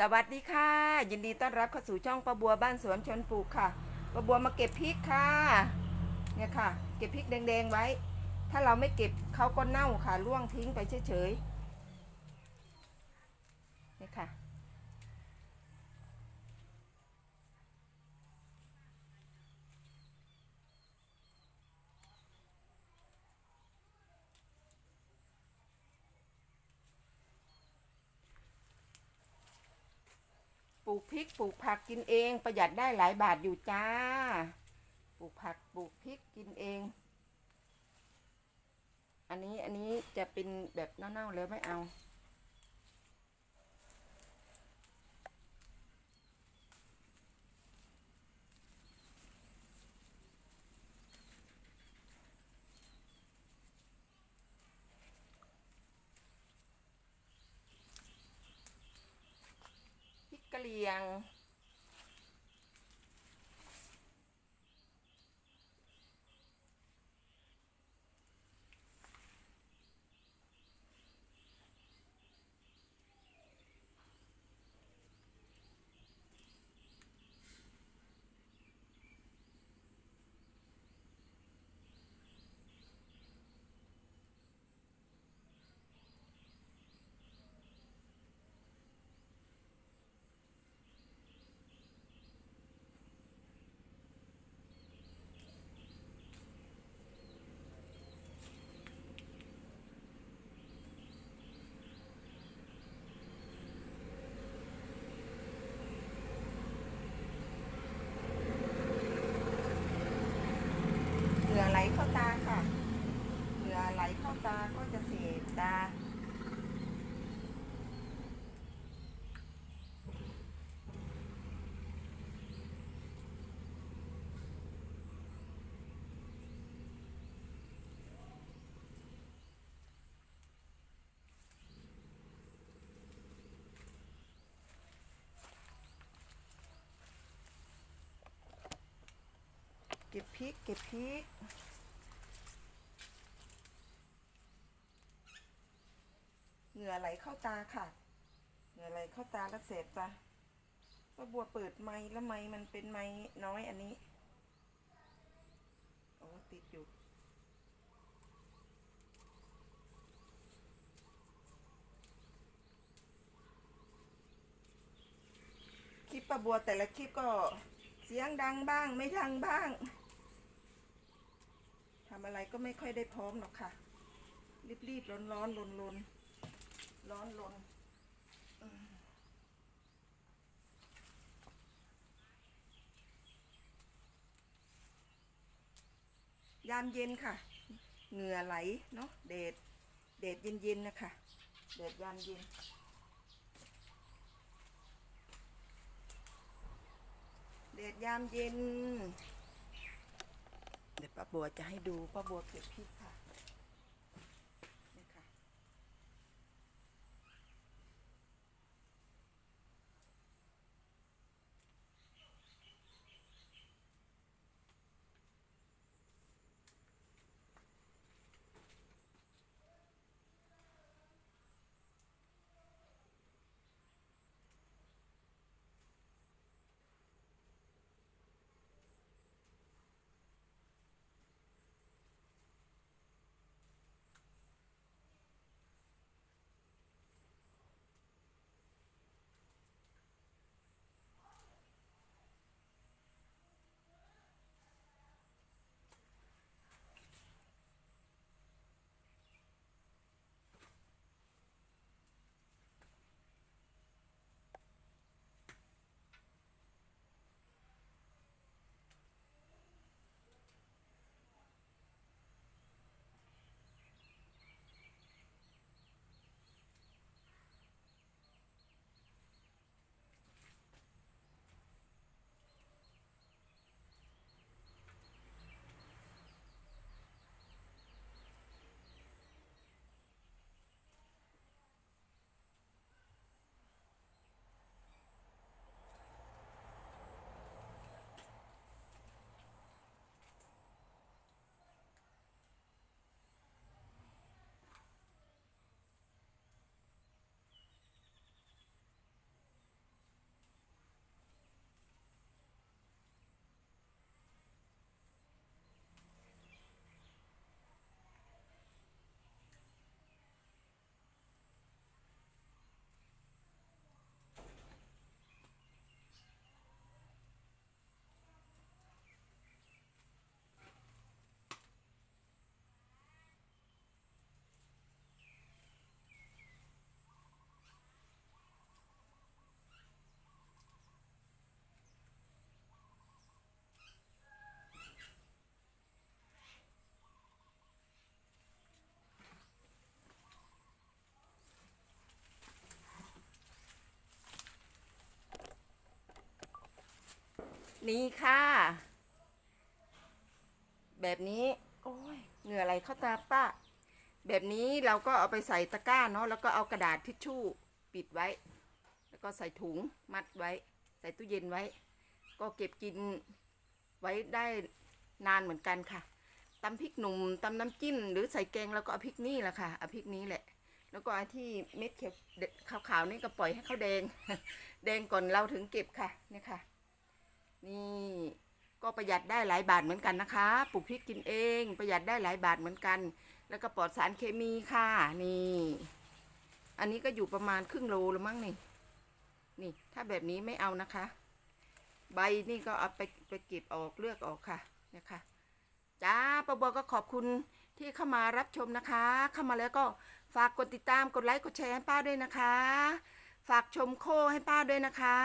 สวัสดีค่ะ ยินดีต้อนรับเข้าสู่ช่องประบัวบ้านสวนชนปลูกค่ะประบัวมาเก็บพริกค่ะเนี่ยค่ะ เก็บพริกแดงๆไว้ ถ้าเราไม่เก็บเขาก็เน่าค่ะร่วงทิ้งไปเฉยๆเนี่ยค่ะ ปลูกพริกปลูกผักกินเอง ประหยัดได้หลายบาทอยู่จ้า ปลูกผักปลูกพริกกินเอง อันนี้อันนี้จะเป็นแบบเน่าๆแล้วไม่เอา พริกกะเหรี่ยง เหงื่อไหลเข้าตาค่ะ เหงื่อไหลเข้าตาก็จะเสียตา เก็บ พริก เก็บพริก เหงื่อไหลเข้าตาค่ะ เหงื่อไหลเข้าตาแล้วเสพตาป้าบัวเปิดไม้แล้วไม้มันเป็นไม้น้อยอันนี้ โอ้ติดอยู่คลิปป้าบัวแต่ละคลิปก็เสียงดังบ้างไม่ดังบ้างำอะไรก็ไม่ค่อยได้พร้อมหรอกค่ะ รีบๆร้อนๆลนๆร้อนลนยามเย็นค่ะ เหงื่อไหลเนาะเดดเดดเย็นๆนะคะเดดยามเย็นเดดยามเย็น เดี๋ยวป้าบัวจะให้ดูป้าบัวเก็บพริกค่ะ นี่ค่ะ แบบนี้ โอ้ยเหงื่ออะไรเข้าตาป้า แบบนี้เราก็เอาไปใส่ตะกร้าเนาะแล้วก็เอากระดาษทิชชู่ปิดไว้ แล้วก็ใส่ถุงมัดไว้ ใส่ตู้เย็นไว้ ก็เก็บกินไว้ได้นานเหมือนกันค่ะตำพริกหนุ่มตำน้ำจิ้มหรือใส่แกงแล้วก็เอาพริกนี่แหละค่ะเอาพริกนี้แหละ แล้วก็ที่เม็ดเขียวเด็ดขาวๆนี่ก็ปล่อยให้เขาแดง แดงก่อนเราถึงเก็บค่ะเนี่ยค่ะ นี่ก็ประหยัดได้หลายบาทเหมือนกันนะคะ ปลูกพริกกินเอง ประหยัดได้หลายบาทเหมือนกัน แล้วก็ปลอดสารเคมีค่ะนี่ อันนี้ก็อยู่ประมาณครึ่งโลล้วมั้งนี่ นี่ ถ้าแบบนี้ไม่เอานะคะ ใบนี่ก็เอาไปไปเก็บออกเลือกออกค่ะเนี่ยค่ะจ้าปบก็ขอบคุณที่เข้ามารับชมนะคะ เข้ามาแล้วก็ฝากกดติดตามกดไลค์กดแชร์ให้ป้าด้วยนะคะ ฝากชมโคให้ป้าด้วยนะคะ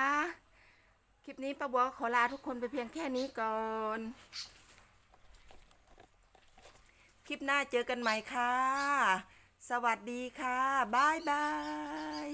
นี้ป้าบัวขอลาทุกคนไปเพียงแค่นี้ก่อน คลิปหน้าเจอกันใหม่ค่ะ สวัสดีค่ะ บ๊ายบาย